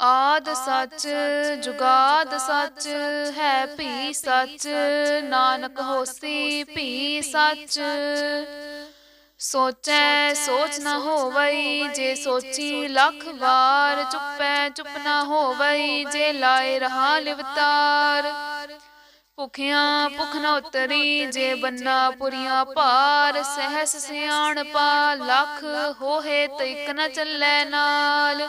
ਆਦ ਸੱਚ ਜੁਗਾਦ ਸੱਚ ਹੈ ਭੀ ਸੱਚ ਨਾਨਕ ਹੋਸੀ ਭੀ ਸੱਚ। ਸੋਚੈ। ਸੋਚ ਨਾ ਹੋਵਈ ਜੇ ਸੋਚੀ ਲੱਖ ਵਾਰ ਚੁੱਪੈ ਚੁੱਪ ਨਾ ਹੋਵਈ ਜੇ ਲਾਏ ਰਹਾ ਲਿਵਤਾਰ। ਭੁਖਿਆਂ ਭੁਖ ਨਾ ਉਤਰੀ ਜੇ ਬੰਨਾ ਪੁਰੀਆਂ ਭਾਰ ਸਹਿਸ ਸਿਆਣਪਾ ਲੱਖ ਹੋਏ ਤਇਕ ਨ ਚੱਲੈ ਨਾਲ।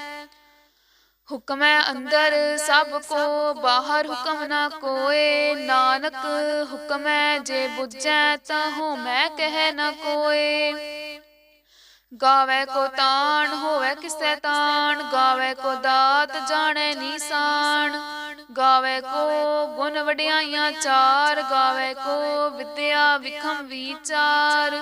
ਹੁਕਮੈ ਅੰਦਰ, ਸਭ ਕੋ ਬਾਹਰ ਹੁਕਮ ਨਾ ਕੋਏ। ਨਾਨਕ, ਹੁਕਮੈ ਜੇ ਬੁੱਝੈ ਤਾਂ ਹੋ ਮੈਂ ਕਹਿ ਨਾ ਕੋਏ। ਗਾਵੇ ਕੋ ਤਾਣ, ਹੋਵੇ ਕਿਸੈ ਤਾਣ। ਗਾਵੇ ਕੋ ਦਾਤ, ਜਾਣੈ ਨੀਸਾਨ। ਗਾਵੇ ਕੋ ਗੁਣ ਵਡਿਆਈਆਂ ਚਾਰ। ਗਾਵੇ ਕੋ ਵਿਦਿਆ ਵਿਖਮ ਵਿਚਾਰ।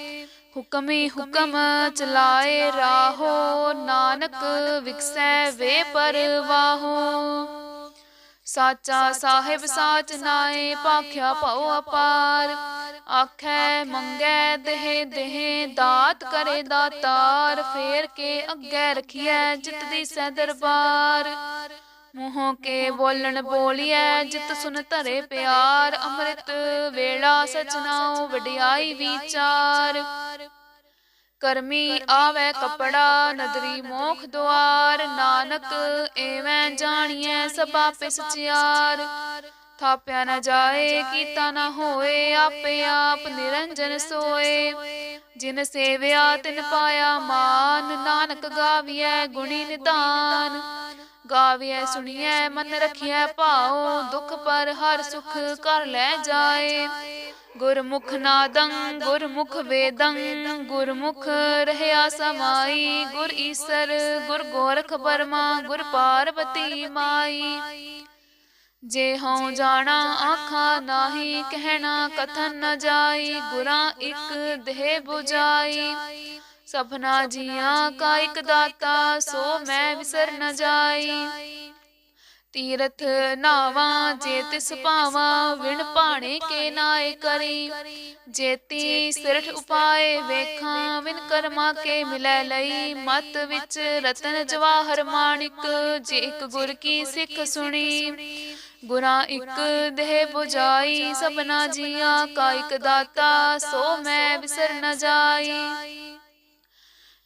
ਹੁਕਮੀ ਹੁਕਮ ਚਲਾਏ ਰਾਹੋ ਨਾਨਕ ਵਿਕਸੈ ਵੇ ਪਰਵਾਹੋ। ਸਾਚਾ ਸਾਹਿਬ ਸਾਚ ਨਾਏ ਪਾਖਿਆ ਭਉ ਅਪਾਰ। ਆਖੈ ਮੰਗੈ ਦੇਹ ਦੇਹ ਦਾਤ ਕਰੇ ਦਾਤਾਰ। ਫੇਰ ਕੇ ਅੱਗੇ ਰਖੀਐ ਜਿਤ ਦੀ ਸੈ ਦਰਬਾਰ। ਮੂੰਹੋਂ ਕੇ ਬੋਲਣ ਬੋਲੀਐ ਜਿਤ ਸੁਨ ਧਰੇ ਪਿਆਰ ਅੰਮ੍ਰਿਤ ਵੇਲਾ ਸਚਨਾਉ ਵਡਿਆਈ ਵਿਚਾਰ। ਕਰਮੀ ਆਵੇ ਕਪੜਾ ਨਦਰੀ ਮੋਖ ਦੁਆਰ। ਨਾਨਕ ਐਵੇਂ ਜਾਣੀਐ ਸਭਾ ਪੇ ਸਚਿਆਰ ਥਾਪਿਆ ਨਾ ਜਾਏ ਕੀਤਾ ਨਾ ਹੋਏ ਆਪੇ ਆਪ ਨਿਰੰਜਨ ਸੋਏ। ਜਿਨ ਸੇਵਿਆ ਤਿਨ ਪਾਇਆ ਮਾਨ। ਨਾਨਕ ਗਾਵੀਐ ਗੁਣੀ ਨਿਧਾਨ ਗਾਵੀਐ ਸੁਣੀਐ ਮਨ ਰਖੀਐ ਭਾਉ ਦੁਖ ਪਰ ਹਰ ਸੁਖ ਕਰ ਲੈ ਜਾਏ। ਗੁਰਮੁਖ ਨਾਦੰ ਗੁਰਮੁਖ ਵੇਦੰ ਗੁਰਮੁਖ ਰਹਿਆ ਸਮਾਈ। ਗੁਰ ਈਸਰ ਗੁਰ ਗੋਰਖ ਬਰਮਾ ਗੁਰ ਪਾਰਬਤੀ ਮਾਈ। ਜੇ ਹਉ ਜਾਣਾ ਆਖਾਂ ਨਾਹੀ ਕਹਿਣਾ ਕਥਨ ਨ ਜਾਈ। ਗੁਰਾਂ ਇੱਕ ਦੇਹ 부ਜਾਈ ਸਭਨਾ ਜੀਆਂ ਕਾ ਇਕ ਦਾਤਾ ਸੋ ਮੈਂ ਵਿਸਰ ਨ ਜਾਈ। ਤੀਰਥ ਨਾਵਾਂ ਜੇ ਤਿਸ ਪਾਵਾਂ ਵਿਣ ਪਾਣੇ ਕੇ ਨਾਏ ਕਰੀ। ਜੇਤੀ ਸਿਰਠ ਉਪਾਏ ਵੇਖਾਂ ਵਿਨ ਕਰਮਾ ਕੇ ਮਿਲੈ ਲਈ। ਮਤ ਵਿੱਚ ਰਤਨ ਜਵਾਹਰ ਮਾਣਿਕ ਜੇ ਇੱਕ ਗੁਰ ਕੀ ਸਿੱਖ ਸੁਣੀ। ਗੁਰਾਂ ਇੱਕ ਦੇਹ 부ਜਾਈ ਸਭਨਾ ਜੀਆਂ ਕਾ ਇਕ ਦਾਤਾ ਸੋ ਮੈਂ ਵਿਸਰ ਨ ਜਾਈ।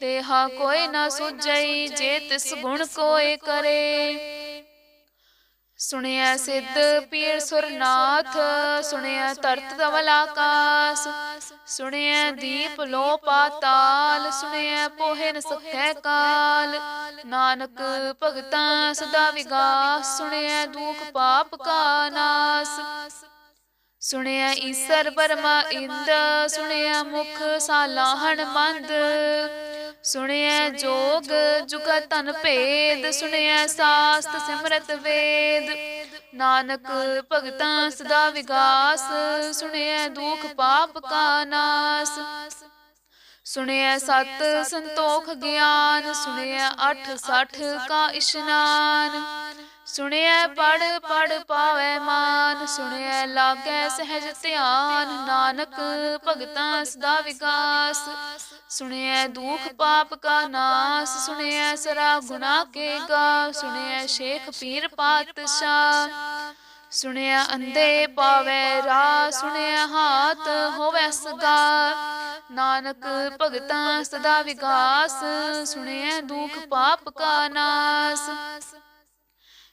ਦੇਹਾ ਕੋਈ ਨਾ ਸੁਝਈ ਜੇ ਤਿਸ ਗੁਣ ਕੋਏ ਕਰੇ। ਸੁਣਿਆ ਸਿੱਧ ਪੀਰ ਸੁਰਨਾਥ, ਸੁਣਿਆ ਧਰਤ ਧਵਲ ਆਕਾਸ ਸੁਣਿਆ ਦੀਪ ਲੋ ਪਾਤਾਲ, ਸੁਣਿਆ ਪੋਹੇ ਨ ਕਾਲ। ਨਾਨਕ ਭਗਤਾਂ ਸਦਾ ਵਿਗਾਸ, ਸੁਣਿਆ ਦੁਖ ਪਾਪ ਕਾ ਨਾਸ। ਸੁਣਿਆ ਈਸਰ ਪਰਮਾ ਇੰਦ, ਸੁਣਿਆ ਮੁਖ ਸਾਲਾਹਣ ਮੰਦ। ਸੁਣਿਐ ਜੋਗ ਜੁਗਤ ਤਨ ਭੇਦ ਸੁਣਿਐ ਸਾਸਤ ਸਿਮਰਤ ਵੇਦ। ਨਾਨਕ ਭਗਤਾਂ ਸਦਾ ਵਿਗਾਸ ਸੁਣਿਐ ਦੁਖ ਪਾਪ ਕਾ ਨਾਸ। ਸੁਣਿਐ ਸਤ ਸੰਤੋਖ ਗਿਆਨ ਸੁਣਿਐ ਅਠ ਸਠ ਕਾ ਇਸ਼ਨਾਨ। ਸੁਣਿਐ ਪੜ ਪੜ ਪਾਵੈ ਮਾਨ, ਸੁਣਿਐ ਲਾਗੈ ਸਹਿਜ ਧਿਆਨ, ਨਾਨਕ ਭਗਤਾਂ ਸਦਾ ਵਿਕਾਸ। ਸੁਣਿਐ ਦੁਖ ਪਾਪ ਕਾ ਨਾਸ, ਸੁਣਿਐ ਸਰਾ ਗੁਨਾ ਕੇ ਗਾ, ਸੁਣਿਐ ਸ਼ੇਖ ਪੀਰ ਪਾਤਸ਼ਾਹ। ਸੁਣਿਆ ਅੰਦੇ ਪਾਵੇ ਰਾ ਸੁਣਿਆ ਹਾਥ ਹੋਵੇ ਸਦਾ। ਨਾਨਕ ਭਗਤਾਂ ਸਦਾ ਵਿਗਾਸ ਸੁਣਿਆ ਦੁਖ ਪਾਪ ਕਾ ਨਾਸ।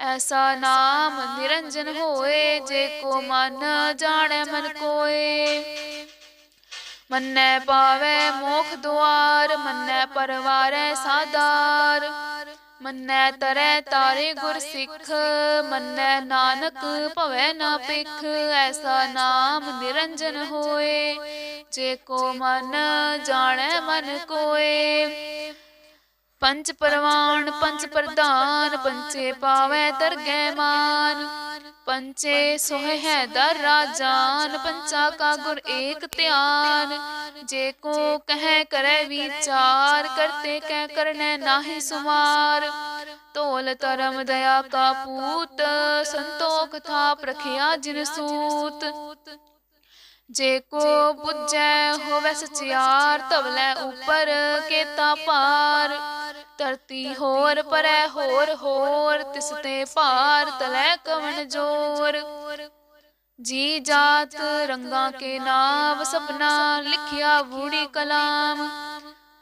ਐਸਾ ਨਾਮ ਨਿਰੰਜਨ ਹੋਏ ਜੇ ਕੋ ਮਨ ਜਾਣੈ ਮਨ ਕੋਏ। ਮੰਨੈ ਪਾਵੇ ਮੋਖ ਦੁਆਰ, ਮੰਨੈ ਪਰਵਾਰੈ ਸਾਦਾਰ। ਮੰਨੈ ਤਰੈ ਤਾਰੇ ਗੁਰ ਸਿੱਖ, ਮੰਨੈ ਨਾਨਕ ਭਵੈ ਨਾ ਪਿਖ ਐਸਾ ਨਾਮ ਨਿਰੰਜਨ ਹੋਏ ਜੇ ਕੋ ਮਨ ਜਾਣੈ ਮਨ ਕੋਏ। ਪੰਜ ਪਰਵਾਨ ਪੰਜ ਪ੍ਰਧਾਨ ਪੰਚੇ ਪਾਵੈ ਦਰਗਹਿ ਮਾਨ ਪੰਚੇ ਸੋਹਿ ਹੈ ਦਰ ਰਾਜਾਨ ਪੰਚਾ ਕਾ ਗੁਰ ਏਕ ਧਿਆਨ। ਜੇ ਕੋ ਕਹੈ ਕਰੈ ਵਿਚਾਰ ਕਰਤੇ ਕਹਿ ਕਰਨੈ ਨਾਹੀ ਸੁਮਾਰ ਤੋਲ ਧਰਮ ਦਇਆ ਕਾ ਪੂਤ ਸੰਤੋਖ ਥਾ ਪ੍ਰਖਿਆ ਜਿਨ ਸੂਤ। ਜੇ ਕੋ 부ਜੈ ਹੋਵੇ ਸਚਿਆਰ ਤਵਲੇ ਉਪਰ ਕੇਤਾ ਪਾਰ ਧਰਤੀ ਹੋਰ ਪਰੈ ਹੋਰ ਹੋਰ ਤਿਸ ਤੇ ਭਾਰ ਤਲੈ ਕਵਣ ਜੋਰ। ਜੀ ਜਾਤ ਰੰਗਾਂ ਕੇ ਨਾਮ ਸਪਨਾ ਲਿਖਿਆ ਬੂੜੀ ਕਲਾਮ।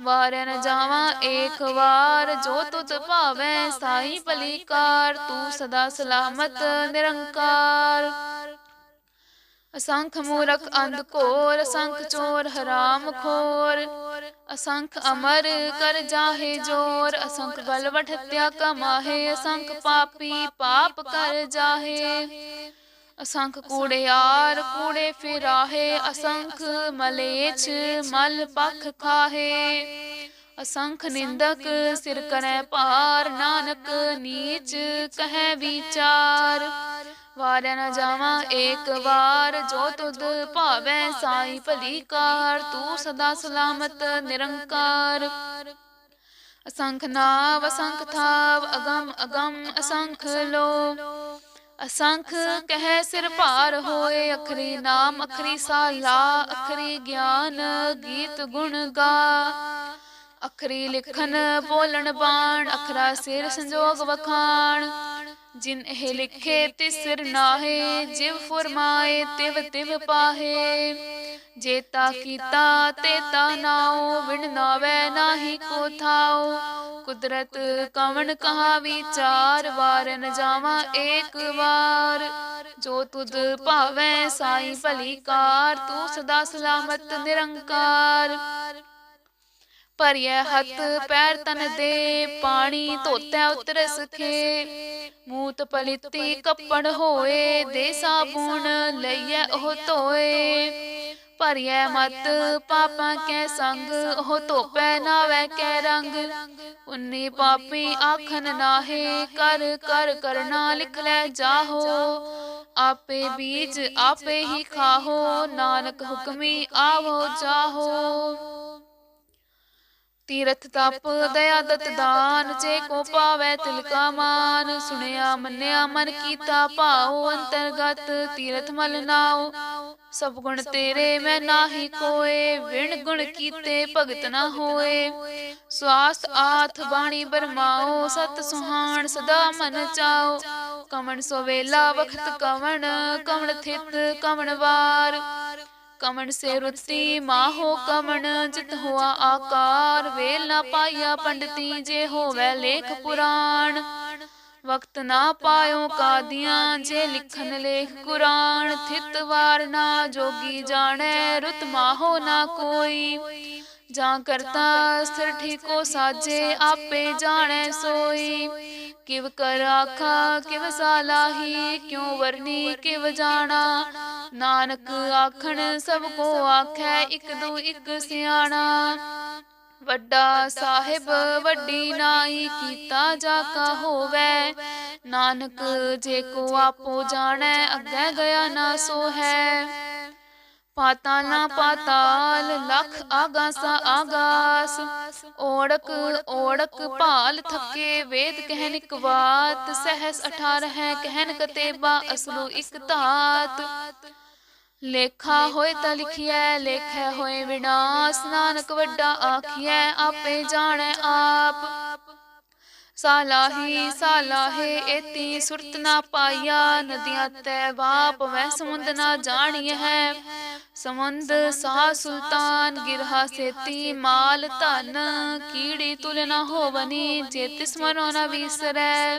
ਵਾਰਿਆ ਜਾਵਾਂ ਏਕ ਵਾਰ, ਜੋ ਤੁਧ ਭਾਵੈ ਸਾਈ ਭਲੀ ਕਾਰ ਤੂੰ ਸਦਾ ਸਲਾਮਤ ਨਿਰੰਕਾਰ। ਅਸੰਖ ਮੂਰਖ ਅੰਧ ਘੋਰ, ਅਸੰਖ ਚੋਰ ਹਰਾਮ ਖੋਰ। ਅਸੰਖ ਅਮਰ ਕਰ ਜਾਹੇ ਜੋਰ, ਅਸੰਖ ਬਲਵਟ ਹਤਿਆ ਕਮਾਹੇ, ਅਸੰਖ ਪਾਪੀ ਪਾਪ ਕਰ ਜਾਹੇ। ਅਸੰਖ ਕੂੜਿਆਰ ਕੂੜੇ ਫਿਰਾਹੇ ਅਸੰਖ ਮਲੇਛ ਮਲ ਪਖ ਖਾਹੇ। ਅਸੰਖ ਨਿੰਦਕ ਸਿਰ ਕਰੈ ਭਾਰ ਨਾਨਕ ਨੀਚ ਕਹੈ ਵਿਚਾਰ। ਵਾਰਿਆ ਨ ਜਾਵਾਂ ਏਕ ਵਾਰ ਜੋ ਤੁਧ ਭਾਵੈ ਸਾਈ ਭਲੀ ਕਾਰ। ਤੂੰ ਸਦਾ ਸਲਾਮਤ ਨਿਰੰਕਾਰ। ਅਸੰਖ ਨਾਵ ਅਸੰਖ ਥਾਵ ਅਗਮ ਅਗਮ ਅਸੰਖ ਲੋ ਅਸੰਖ ਕਹਿ ਸਿਰ ਭਾਰ ਹੋਏ ਅਖਰੀ ਨਾਮ ਅਖਰੀ ਸਾਲਾ ਅਖਰੀ ਗਿਆਨ ਗੀਤ ਗੁਣ ਗਾ। ਅਖਰੀ ਲਿਖਨ ਬੋਲਣ ਬਾਣ ਅਖਰਾ ਸਿਰ ਸੰਜੋਗ ਵਖਾਣ। ਜਿਨ ਇਹ ਲਿਖੇ ਤਿਸ ਸਿਰ ਨਾਹੇ ਜਿਵ ਫਰਮਾਏ ਤਿਵ ਤਿਵ ਪਾਹੇ। ਜੇਤਾ ਕੀਤਾ ਤੇ ਤਾ ਨਾਉ ਵਿਣ ਨਾਵੇ ਨਾਹੀ ਕੋ ਥਾਉ। ਕੁਦਰਤ ਕਵਣ ਕਹਾ ਵਿਚਾਰ ਵਾਰ ਨ ਜਾਵਾ ਏਕ ਵਾਰ। ਜੋ ਤੁਧ ਭਾਵੈ ਸਾਈ ਭਲੀ ਕਾਰ ਤੂੰ ਸਦਾ ਸਲਾਮਤ ਨਿਰੰਕਾਰ। ਭਰਿਐ ਹੱਥ ਪੈਰ ਤਨ ਦੇ ਪਾਣੀ ਧੋਤੈ ਉਤਰ ਸਖੇ। ਮੂਤ ਪਲਿੱਤੀ ਕੱਪੜ ਹੋਏ ਦੇ ਸਾਬੂਨ ਲਈਐ ਉਹ ਧੋਏ। ਭਰਿਐ ਮਤ ਪਾਪਾਂ ਕੈ ਸੰਗ ਉਹ ਧੋਪੈ ਨਾਵੈ ਕੈ ਰੰਗ। ਉਨੀ ਪਾਪੀ ਆਖਨ ਨਾਹੇ ਕਰ ਕਰ ਕਰਨਾ ਲਿਖ ਲੈ ਜਾਹੋ। ਆਪੇ ਬੀਜ ਆਪੇ ਹੀ ਖਾਹੋ ਨਾਨਕ ਹੁਕਮੀ ਆਵੋ ਜਾਹੋ। ਤੀਰਥ ਤਪ ਦਇਆ ਦਤ ਦਾਨ ਜੇ ਕੋ ਪਾਵੈ ਤਿਲ ਕਾ ਮਾਨ ਸੁਣਿਆ ਮੰਨਿਆ ਮਨ ਕੀਤਾ ਭਾਉ ਅੰਤਰਗਤ ਤੀਰਥ ਮਲ ਨਾਉ। ਸਭ ਗੁਣ ਤੇਰੇ ਮੈਂ ਨਾਹੀ ਕੋਏ ਵਿਣ ਗੁਣ ਕੀਤੇ ਭਗਤ ਨਾ ਹੋਏ। ਸਵਾਸ ਆਥ ਬਾਣੀ ਬਰਮਾਓ ਸਤ ਸੁਹਾਣ ਸਦਾ ਮਨ ਚਾਓ। ਕਮਣ ਸੋ ਵੇਲਾ ਵਖਤ ਕਵਣ ਕਵਣ ਥਿਤ ਕਵਣ ਵਾਰ। ਕਮਣ ਸੇ ਰੁੱਤੀ ਮਾਹੋ ਕਮਣ ਜਿਤ ਹੋਆ ਆਕਾਰ। ਵੇਲ ਨਾ ਪਾਇਆ ਪੰਡਤੀ ਜੇ ਹੋਵੇ ਲੇਖ ਪੁਰਾਣ। ਵਕਤ ਨਾ ਪਾਇਓ ਕਾਦੀਆਂ ਜੇ ਲਿਖਨ ਲੇਖ ਕੁਰਾਨ, ਥਿਤ ਵਾਰ ਨਾ ਜੋਗੀ ਜਾਣੈ, ਰੁਤ ਮਾਹੋ ਨਾ ਕੋਈ। ਜਾਂ ਕਰਤਾ ਸਥਿਰ ਠੀਕੋ ਸਾਜੇ, ਆਪੇ ਜਾਣੈ ਸੋਈ। ਕਿਵ ਕਰ ਆਖਾ, ਕਿਵ ਸਾਲਾਹੀ, ਕਿਉ ਵਰਨੀ, ਕਿਵ ਜਾਣਾ। ਨਾਨਕ ਆਖਣ, ਸਭ ਕੋ ਆਖੈ, ਇਕ ਦੂ ਇਕ ਸਿਆਣਾ। ਵੱਡਾ ਸਾਹਿਬ, ਵੱਡੀ ਨਾਈ ਕੀਤਾ ਜਾ ਕਾ ਹੋਵੇ। ਨਾਨਕ, ਜੇ ਕੋ ਆਪੋ ਜਾਣੈ, ਅੱਗੇ ਗਿਆ ਨਾ ਸੋ ਹੈ ਪਾਤਾਲਾ ਪਾਤਾਲ, ਲਖ ਆਗਾਸਾ ਆਗਾਸ। ਓੜਕ ਓੜਕ ਭਾਲ ਥਕੇ, ਵੇਦ ਕਹਿਨ ਇਕ ਬਾਤ ਸਹਸ 18 ਹੈ ਕਹਿਨ ਕਤੇਬਾ ਅਸਲੂ ਇਕ ਧਾਤ। ਲੇਖਾ ਹੋਏ ਤਾਂ ਲਿਖਿਐ ਲੇਖੈ ਹੋਏ ਵਿਨਾਸ਼ ਨਾਨਕ ਵੱਡਾ ਆਖਿਐ ਆਪੇ ਜਾਣੈ ਆਪ। ਸਾਲਾਹੀ ਸਾਲਾਹੇ ਏਤੀ ਸੁਰਤ ਨਾ ਪਾਇਆ ਨਦੀਆਂ ਤੈ ਵਾਪ ਵੈ ਸਮੁੰਦ ਨਾ ਜਾਣੀਐ ਹੈ। ਸਮੁੰਦ ਸਾ ਸੁਲਤਾਨ ਗਿਰਹਾ ਸੇਤੀ ਮਾਲ ਧਨ ਕੀੜੀ ਤੁਲ ਨਾ ਹੋਵਨੀ ਜੇ ਤਿਸ ਮਨੋ ਨਾ ਵਿਸਰੈ।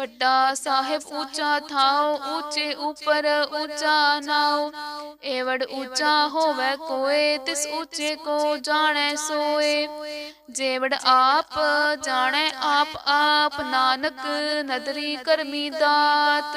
ਵੱਡਾ ਸਾਹਿਬ ਉੱਚਾ ਥਾਉ, ਉੱਚੇ ਉਪਰ ਉੱਚਾ ਨਾਉ। ਏਵੜ ਉੱਚਾ ਹੋਵੇ ਕੋਏ, ਤਿਸ ਉੱਚੇ ਕੋ ਜਾਣੈ ਸੋਏ। ਜੇਵੜ ਆਪ ਜਾਣੈ ਆਪ ਆਪ, ਨਾਨਕ ਨਦਰੀ ਕਰਮੀ ਦਾਤ।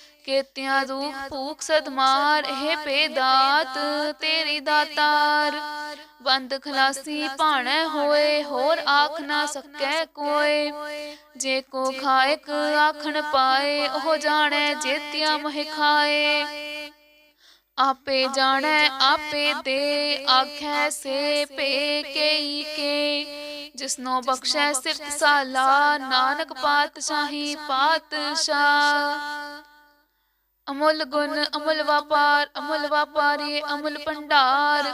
ਕੇਤਿਆਂ ਦੁਖ ਭੂਖ ਸਦਮਾਰ ਇਹ ਪੇਦਾਤ ਤੇਰੀ ਦਾਤਾਰ। ਬੰਦ ਖਲਾਸੀ ਭਾਣੈ ਹੋਏ ਹੋਰ ਆਖ ਨਾ ਸਕੈ ਕੋਏ। ਜੇ ਕੋ ਖਾਇਕ ਆਖਣ ਪਾਏ ਉਹ ਜਾਣੈ ਜੇਤਿਆ ਮਹਿ ਖਾਏ। ਆਪੇ ਜਾਣੈ ਆਪੇ ਦੇ ਆਖੈ ਸੇ ਪੇ ਕੇਈ ਕੇ ਜਿਸਨੋ ਬਖਸ਼ੈ ਸਿਫਤ ਸਾਲਾ ਨਾਨਕ ਪਾਤਸ਼ਾਹੀ। ਪਾਤਸ਼ਾਹ। ਅਮੁੱਲ ਗੁਣ ਅਮੁੱਲ ਵਪਾਰ ਅਮੁੱਲ ਵਪਾਰੀ ਅਮੁੱਲ ਭੰਡਾਰ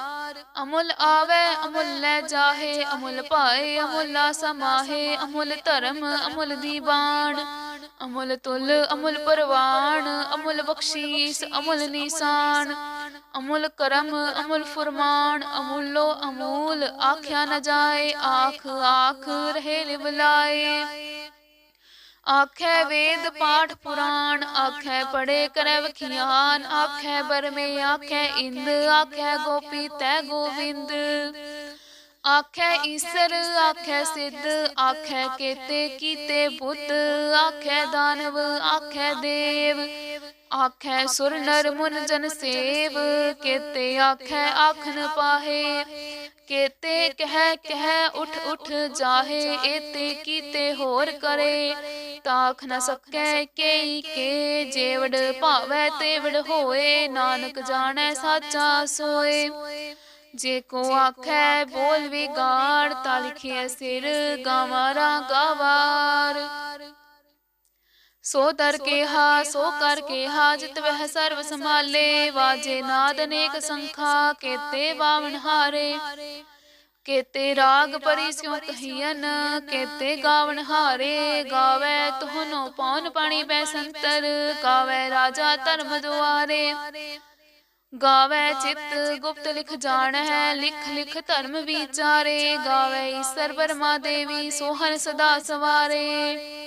ਅਮੁੱਲ ਆਵੇ ਅਮੁੱਲ ਲੈ ਜਾਹੇ ਅਮੁੱਲ ਪਾਏ ਅਮੁੱਲਾ ਸਮਾਹੇ ਅਮੁੱਲ ਧਰਮ ਅਮੁੱਲ ਦੀਵਾਨ ਅਮੁੱਲ ਤੁਲ ਅਮੁੱਲ ਪਰਵਾਨ ਅਮੁੱਲ ਬਖਸ਼ੀਸ ਅਮੁੱਲ ਨੀਸਾਨ ਅਮੁੱਲ ਕਰਮ ਅਮੁੱਲ ਫਰਮਾਨ ਅਮੁੱਲੋ ਅਮੂਲ ਆਖਿਆ ਨ ਜਾਏ ਆਖ ਆਖ ਰਹੇ ਲਿਵਲਾਏ ਆਖੈ ਵੇਦ ਪਾਠ ਪੁਰਾਣ ਆਖੈ ਪੜੇ ਕਰੈ ਵਖਿਆਨ ਆਖੈ ਬਰਮੇ ਆਖੈ ਇੰਦ ਆਖੈ ਗੋਪੀ ਤੈ ਗੋਵਿੰਦ। ਆਖੈ ਈਸਰ ਆਖੈ ਸਿੱਧ ਆਖੈ ਕੇਤੇ ਕੀਤੇ ਬੁੱਧ ਆਖੈ ਦਾਨਵ ਆਖੈ ਦੇਵ। ਆਖੈ ਸੁਰ ਨਰ ਮੁਨ ਜਨ ਸੇਵ ਕੇਤੇ ਆਖੈ ਆਖਨ ਪਾਹੇ ਕੇਤੇ ਕਹਿ ਕਹਿ ਉਠ ਉਠ ਜਾਹੇ ਏਤੇ ਕੀਤੇ ਹੋਰ ਕਰੇ। ਤਾਖ ਨ ਸਕੈ ਕੇਈ ਕੇ ਜੇਵੜ ਭਾਵੈ ਤੇਵੜ ਹੋਏ ਨਾਨਕ ਜਾਣੈ ਸਾਚਾ ਸੋਏ। ਜੇ ਕੋ ਆਖੈ ਬੋਲ ਵਿਗਾੜ ਤਾ ਲਿਖਿਐ ਸਿਰ ਗਾਵਾਰਾ। ਗਾਵਾਰ। ਸੋ ਦਰ ਹਾ ਸੋ ਕਰ ਹਾ ਜਿਤ ਵਹਿ ਸਰਬ ਸੰਭਾਲੇ ਵਾਜੇ ਨਾਦ ਅਨੇਕ ਸੰਖਾ ਕੇਤੇ ਬਾਵਨ ਹਾਰੇ। ਕੇਤੇ ਰਾਗ ਪਰੀ ਸਿਉ ਕਹੀਨ ਕੇਤੇ ਗਾਵਨ ਹਾਰੇ ਗਾਵੇ ਤੋਹਨੋ ਪੌਨ ਪਾਣੀ ਬੈ ਸੰਤਰ ਗਾਵੇ ਰਾਜਾ ਧਰਮ ਦੁਆਰੇ। ਗਾਵੇ ਚਿਤ ਗੁਪਤ ਲਿਖ ਜਾਣ ਹੈ ਲਿਖ ਲਿਖ ਧਰਮ ਵਿਚਾਰੇ। ਗਾਵੇ ਈਸ਼ਰ ਬਰਮਾ ਦੇਵੀ ਸੋਹਣ ਸਦਾ ਸਵਾਰੇ।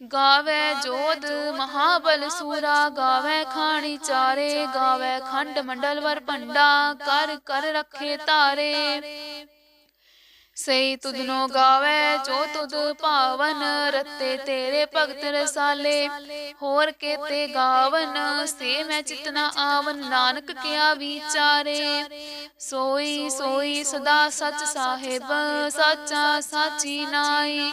ਗਾਵੇ ਜੋਧ ਮਹਾਬਲ ਸੂਰਾ ਗਾਵੇ ਖਾਣੀ ਚਾਰੇ ਗਾਵੇ ਖੰਡ ਮੰਡਲ ਵਰ ਪੰਡਾ ਕਰ ਕਰ ਰੱਖੇ ਤਾਰੇ। ਸਈ ਤੁਧਨੋ ਗਾਵੇ ਜੋ ਤੁਧ ਭਾਵਨ ਰਤੇ ਤੇਰੇ ਭਗਤ ਰਸਾਲੇ। ਹੋਰ ਕੇਤੇ ਗਾਵਨ ਸੇ ਮੈਂ ਚਿਤਨਾ ਆਵਨ ਨਾਨਕ ਕਿਆ ਵਿਚਾਰੇ। ਸੋਈ ਸੋਈ ਸਦਾ ਸਚ ਸਾਹਿਬ ਸਾਚਾ ਸਾਚੀ ਨਾਈ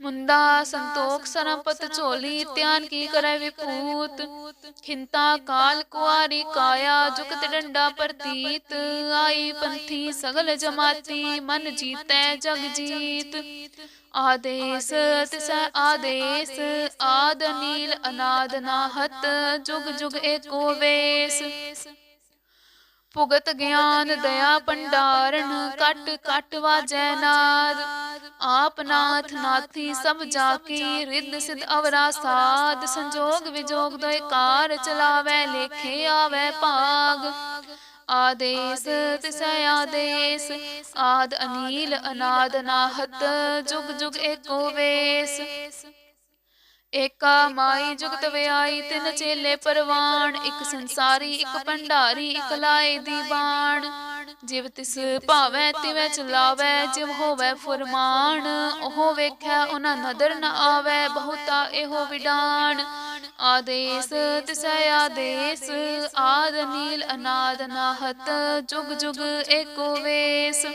ਮੁੰਦਾ ਸੰਤੋਖ ਸਰਪਤ ਝੋਲੀ, ਧਿਆਨ ਕੀ ਕਰੈ ਵਿਪੂਤ? ਖਿੰਤਾ ਕਾਲ ਕੁਆਰੀ ਕਾਇਆ ਜੁਗਤ ਡੰਡਾ ਪ੍ਰਤੀਤ। ਆਈ ਪੰਥੀ ਸਗਲ ਜਮਾਤੀ, ਮਨ ਜੀਤੈ ਜਗ ਜੀਤ। ਆਦੇਸ, ਤਿਸੈ ਆਦੇਸ, ਆਦ ਨੀਲ ਅਨਾਦ ਨਾਹਤ, ਜੁਗ ਜੁਗ ਏਕੋ ਵੇਸ। ਭੁਗਤ ਗਿਆਨ ਦਇਆ ਪੰਡਾਰਨ ਕਟ ਕਟ ਵਾਜੈ ਨਾਦ। ਆਪ ਨਾਥ ਨਾਥੀ ਸਭ ਜਾ ਕੀ ਰਿੱਧ ਸਿਧ ਅਵਰਾ ਸਾਧ। ਸੰਜੋਗ ਵਿਜੋਗ ਦੋਇ ਕਾਰ ਚਲਾਵੇ, ਲੇਖੇ ਆਵੇ ਭਾਗ। ਆਦੇਸ ਤਿਸੈ ਆਦੇਸ, ਆਦ ਅਨੀਲ ਅਨਾਦ ਨਾਹਤ, ਜੁਗ ਜੁਗ ਏਕੋ ਵੇਸ। ਏਕਾ ਮਾਈ ਜੁਗਤ ਵਿਆਈ ਤਿੰਨ ਚੇਲੇ ਪਰਵਾਨ ਇੱਕ ਸੰਸਾਰੀ ਇੱਕ ਭੰਡਾਰੀ ਇੱਕ ਲਾਏ ਦੀ ਬਾਣ ਜਿਵ ਤਿਸ ਭਾਵੈ ਤਿਵੈ ਚਲਾਵੈ ਜਿਵ ਹੋਵੈ ਫਰਮਾਨ ਉਹ ਵੇਖੈ ਉਹਨਾਂ ਨਦਰ ਨ ਆਵੈ ਬਹੁਤਾ ਇਹੋ ਵਿਡਾਨ। ਆਦੇਸ ਤਿਸੈ ਆਦੇਸ ਆਦ ਨੀਲ ਅਨਾਦ ਨਾਹਤ ਜੁਗ ਜੁਗ ਏਕੋ ਵੇਸ।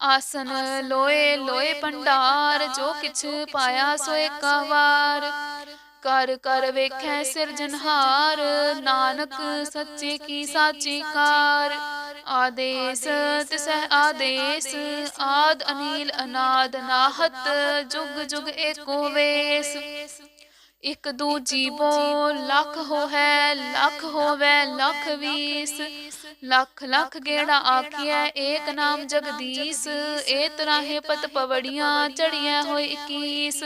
ਆਸਨ ਲੋਏ ਲੋਏ ਪੰਡਾਰ ਜੋ ਕਿਛ ਪਾਇਆ ਸੋ ਏਕਾ ਕਰ ਕਰ ਵੇਖੈ ਸਿਰਜਨਹਾਰ ਨਾਨਕ ਸੱਚੇ ਕੀ ਸਾਚੀ ਕਾਰ। ਆਦੇਸ ਤਿਸੈ ਆਦੇਸ, ਆਦ ਅਨੀਲ ਅਨਾਦ ਨਾਹਤ, ਜੁਗ ਜੁਗ ਏਕੋ ਵੇਸ। ਇਕ ਦੂ ਜੀਵੋ ਲੱਖ ਹੋਵੇ ਲੱਖ ਹੋਵੇ, ਲੱਖ ਵੀਸ। ਲੱਖ ਲੱਖ ਗੇੜਾ ਆਖਿਆ ਏਕ ਨਾਮ ਜਗਦੀਸ਼ ਏ ਤਰਾਹੇ ਪਤ ਪਵੜੀਆਂ ਚੜੀਆਂ ਹੋਈ 21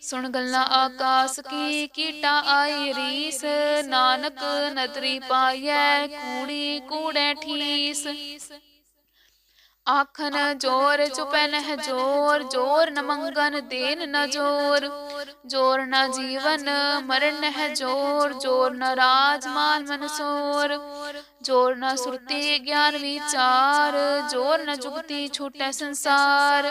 ਸੁਣ ਗੱਲਾਂ ਆਕਾਸ ਕੀ ਕੀਟਾ ਆਈ ਰੀਸ। ਨਾਨਕ ਨਦਰੀ ਪਾਈਐ ਕੂੜੀ ਕੂੜੈ ਠੀਸ। ਆਖਨ ਜੋਰ ਚੁਪੈ ਨਹਿ ਜੋਰ ਜੋਰ ਨ ਮੰਗਨ ਦੇਨ ਨ ਜੋਰ ਜੋਰ ਨ ਜੀਵਨ ਮਰਨ ਨਹਿ ਜੋਰ ਜੋਰ ਨ ਰਾਜ ਮਾਲ ਮਨਸੋਰ ਜੋਰ ਨ ਸੁਰਤੀ ਗਿਆਨ ਵਿਚਾਰ ਜੋਰ ਨ ਜੁਗਤੀ ਛੂਟੈ ਸੰਸਾਰ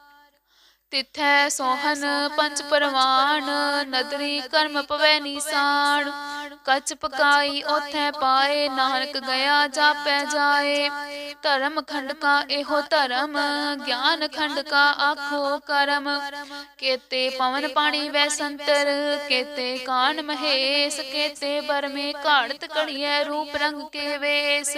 ਤਿਥੈ ਸੋਹਨ ਪੰਚ ਪਰਵਾਨ ਨਦਰੀ ਕਰਮ ਪਵੈ ਨੀਸਾਨ ਕੱਚ ਪਕਾਈ ਉਥੈ ਪਾਏ ਨਾਨਕ ਗਿਆ ਜਾਪੈ ਜਾਏ। ਧਰਮ ਖੰਡ ਕਾ ਇਹੋ ਧਰਮ ਗਿਆਨ ਖੰਡ ਕਾ ਆਖੋ ਕਰਮ। ਕੇਤੇ ਪਵਨ ਪਾਣੀ ਵੈ ਸੰਤਰ ਕੇਤੇ ਕਾਨ ਮਹੇਸ਼ ਕੇਤੇ ਬਰਮੇ ਘਾੜਤ ਕੜੀਐ ਰੂਪ ਰੰਗ ਕੇ ਵੇਸ।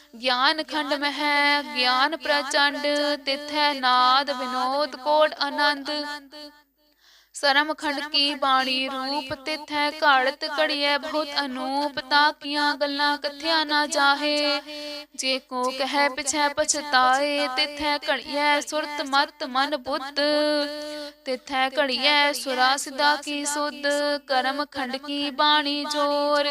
ਗਿਆਨ ਖੰਡ ਮਹਿ, ਗਿਆਨ ਪ੍ਰਚੰਡ, ਤਿਥੈ ਨਾਦ ਵਿਨੋਦ ਕੋਟ ਆਨੰਦ। ਸਰਮ ਖੰਡ ਕੀ ਬਾਣੀ ਰੂਪ, ਤਿਥੈ ਘੜਤ ਕੜੀਐ ਬਹੁਤ ਅਨੂਪ ਤਾਕੀਆਂ ਗੱਲਾਂ ਕਥਿਆ ਨਾ ਜਾਹੇ। ਜੇ ਕੋ ਕਹੈ ਪਿਛੈ ਪਛਤਾਏ, ਤਿਥੈ ਘੜੀਐ ਸੁਰਤ ਮਤ ਮਨ ਬੁੱਧ ਤਿਥੈ ਘੜੀਐ ਸੁਰਾ ਸਿਦਾ ਕੀ ਸੁਧ ਕਰਮ ਖੰਡ ਕੀ ਬਾਣੀ ਜੋਰ।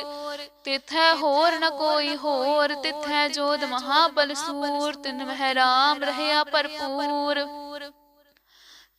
ਤਿਥੈ ਹੋਰ ਨ ਕੋਈ ਹੋਰ ਤਿਥੈ ਜੋਦ ਮਹਾਬਲ ਸੂਰ ਤਿਨ ਮਹਿ ਰਾਮ ਰਹਿਆ ਭਰਪੂਰ।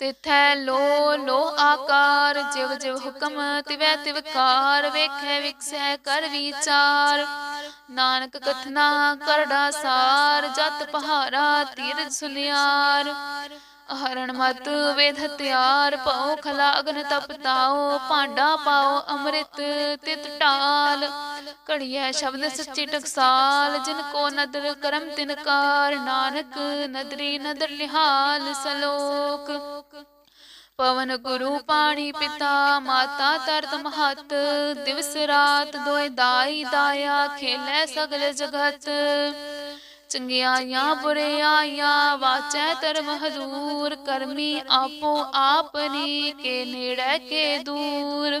ਤਿਥੈ ਲੋ ਲੋ ਆਕਾਰ, ਜਿਵ ਜਿਵ ਹੁਕਮ, ਤਿਵੈ ਤਿਵਕਾਰ ਵੇਖੈ ਵਿਕਸੈ ਕਰ ਵਿਚਾਰ। ਨਾਨਕ ਕਥਨਾ ਕਰੜਾ ਸਾਰ, ਜਤ ਪਹਾਰਾ ਤੀਰਜ ਸੁਨਿਆਰ। ਹਰਣ ਮਤ ਵੇਦ ਹਤਿਆਰ ਪਾਉ ਖਲਾ ਅਗਨ ਤਪਤਾਓ ਭਾਂਡਾ ਪਾਓ, ਅੰਮ੍ਰਿਤ ਤਿਤ ਢਾਲ। ਘੜੀਐ ਸ਼ਬਦ ਸੱਚੀ ਟਕਸਾਲ, ਜਿਨ ਕੋ ਨਦਰ ਕਰਮ ਤਿਨ ਕਾਰ, ਨਾਨਕ ਨਦਰੀ ਨਦਰ ਨਿਹਾਲ ਸਲੋਕ। ਪਵਨ ਗੁਰੂ ਪਾਣੀ ਪਿਤਾ, ਮਾਤਾ ਤਰਤ ਮਹਤ, ਦਿਵਸ ਰਾਤ ਦੋਇ ਦਾਈ ਦਾਇਆ, ਖੇਲੇ ਸਗਲ ਜਗਤ। ਚੰਗਿਆਈਆਂ ਬੁਰਿਆਈਆਂ ਵਾਚੈ ਧਰਮ ਹਜ਼ੂਰ ਕਰਮੀ ਆਪੋ ਆਪਨੀ ਕੇ ਨੇੜੇ ਕੇ ਦੂਰ।